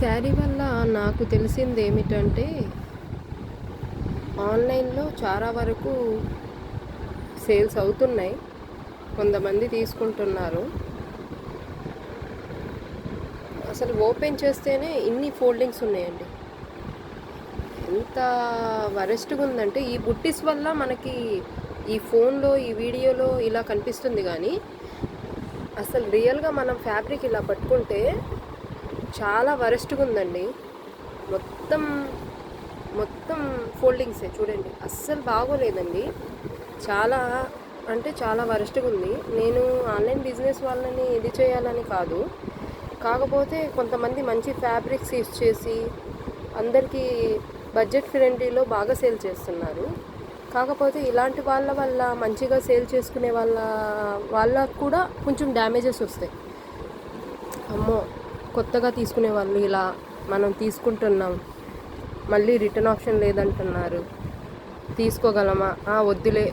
శారీ వల్ల నాకు తెలిసింది ఏమిటంటే ఆన్లైన్లో చాలా వరకు సేల్స్ అవుతున్నాయి. కొంతమంది తీసుకుంటున్నారు. అసలు ఓపెన్ చేస్తేనే ఇన్ని ఫోల్డింగ్స్ ఉన్నాయండి. ఎంత వరెస్ట్గా ఉందంటే ఈ బుట్టిస్ వల్ల మనకి ఈ ఫోన్లో ఈ వీడియోలో ఇలా కనిపిస్తుంది కానీ అసలు రియల్గా మనం ఫ్యాబ్రిక్ ఇలా పట్టుకుంటే చాలా వరెస్ట్గా ఉందండి మొత్తం మొత్తం ఫోల్డింగ్సే చూడండి. అస్సలు బాగోలేదండి. చాలా అంటే చాలా వరెస్ట్గా ఉంది నేను ఆన్లైన్ బిజినెస్ వాళ్ళని ఇది చేయాలని కాదు. కాకపోతే కొంతమంది మంచి ఫ్యాబ్రిక్స్ యూస్ చేసి అందరికీ బడ్జెట్ ఫ్రెండ్లీలో బాగా సేల్ చేస్తున్నారు. కాకపోతే ఇలాంటి వాళ్ళ వల్ల మంచిగా సేల్ చేసుకునే వాళ్ళ వాళ్ళకు కూడా కొంచెం డ్యామేజెస్ వస్తాయి. అమ్మో! కొత్తగా తీసుకునే వాళ్ళు ఇలా మనం తీసుకుంటున్నాం మళ్ళీ రిటర్న్ ఆప్షన్ లేదంటున్నారు తీసుకోగలమా? ఆ, వద్దులే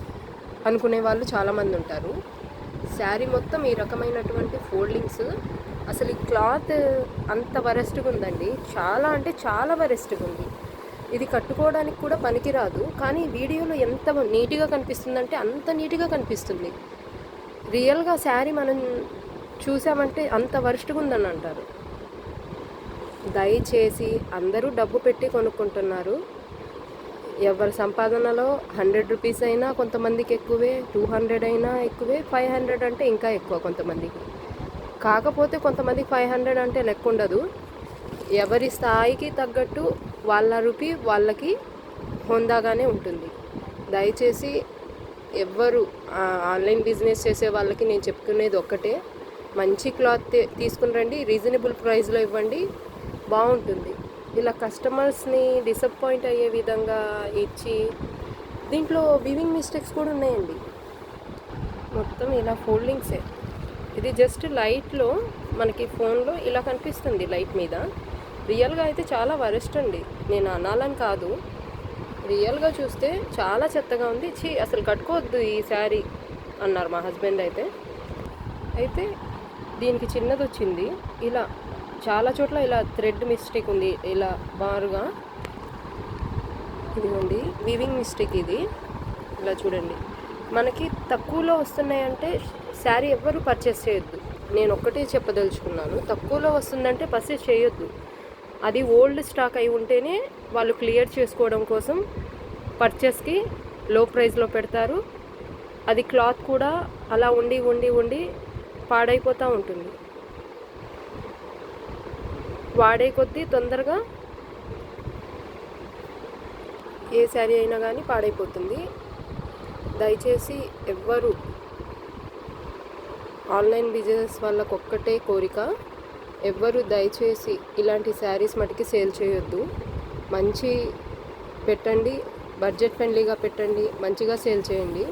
అనుకునే వాళ్ళు చాలామంది ఉంటారు. శారీ మొత్తం ఈ రకమైనటువంటి ఫోల్డింగ్స్ అసలు ఈ క్లాత్ అంత వరెస్ట్గా ఉందండి. చాలా అంటే చాలా వరెస్ట్గా ఉంది. ఇది కట్టుకోవడానికి కూడా పనికిరాదు. కానీ వీడియోలో ఎంత నీట్గా కనిపిస్తుందంటే అంత నీట్గా కనిపిస్తుంది. రియల్గా శారీ మనం చూసామంటే అంత వరెస్ట్గా ఉందని అంటారు. దయచేసి అందరూ డబ్బు పెట్టి కొనుక్కుంటున్నారు. ఎవరి సంపాదనలో హండ్రెడ్ రూపీస్ అయినా కొంతమందికి ఎక్కువే టూ హండ్రెడ్ అయినా ఎక్కువే ఫైవ్ హండ్రెడ్ అంటే ఇంకా ఎక్కువ కొంతమందికి. కాకపోతే కొంతమందికి ఫైవ్ హండ్రెడ్ అంటే లెక్క ఉండదు ఎవరి స్థాయికి తగ్గట్టు వాళ్ళ రూపీ వాళ్ళకి హోందాగానే ఉంటుంది. దయచేసి ఎవ్వరు ఆన్లైన్ బిజినెస్ చేసే వాళ్ళకి నేను చెప్పుకునేది ఒక్కటే. మంచి క్లాత్ తీసుకుని రండి రీజనబుల్ ప్రైస్లో ఇవ్వండి. బాగుంటుంది. ఇలా కస్టమర్స్ని డిసప్పాయింట్ అయ్యే విధంగా ఇచ్చి దీంట్లో వివింగ్ మిస్టేక్స్ కూడా ఉన్నాయండి. మొత్తం ఇలా ఫోల్డింగ్సే. ఇది జస్ట్ లైట్లో మనకి ఫోన్లో ఇలా కనిపిస్తుంది లైట్ మీద. రియల్గా అయితే చాలా వరెస్ట్ అండి. నేను అనాలని కాదు. రియల్గా చూస్తే చాలా చెత్తగా ఉంది. ఛీ అసలు కట్టుకోవద్దు ఈ శారీ అన్నారు మా హస్బెండ్ అయితే. అయితే దీనికి చిన్నది వచ్చింది ఇలా చాలా చోట్ల ఇలా థ్రెడ్ మిస్టేక్ ఉంది ఇలా బారుగా. ఇదిగోండి వీవింగ్ మిస్టేక్ ఇది. ఇలా చూడండి. మనకి తక్కువలో వస్తున్నాయంటే శారీ ఎవ్వరు పర్చేస్ చేయొద్దు. నేను ఒక్కటే చెప్పదలుచుకున్నాను. తక్కువలో వస్తుందంటే పర్చేస్ చేయొద్దు. అది ఓల్డ్ స్టాక్ అయి ఉంటేనే వాళ్ళు క్లియర్ చేసుకోవడం కోసం పర్చేస్కి లో ప్రైస్లో పెడతారు. అది క్లాత్ కూడా అలా ఉండి ఉండి ఉండి పాడైపోతూ ఉంటుంది. వాడే కొద్దీ తొందరగా ఏ శారీ అయినా కానీ పాడైపోతుంది. దయచేసి ఎవ్వరు ఆన్లైన్ బిజినెస్ వాళ్ళకు ఒక్కటే కోరిక. ఎవ్వరు దయచేసి ఇలాంటి శారీస్ మటుకి సేల్ చేయొద్దు. మంచి పెట్టండి బడ్జెట్ ఫ్రెండ్లీగా పెట్టండి మంచిగా సేల్ చేయండి.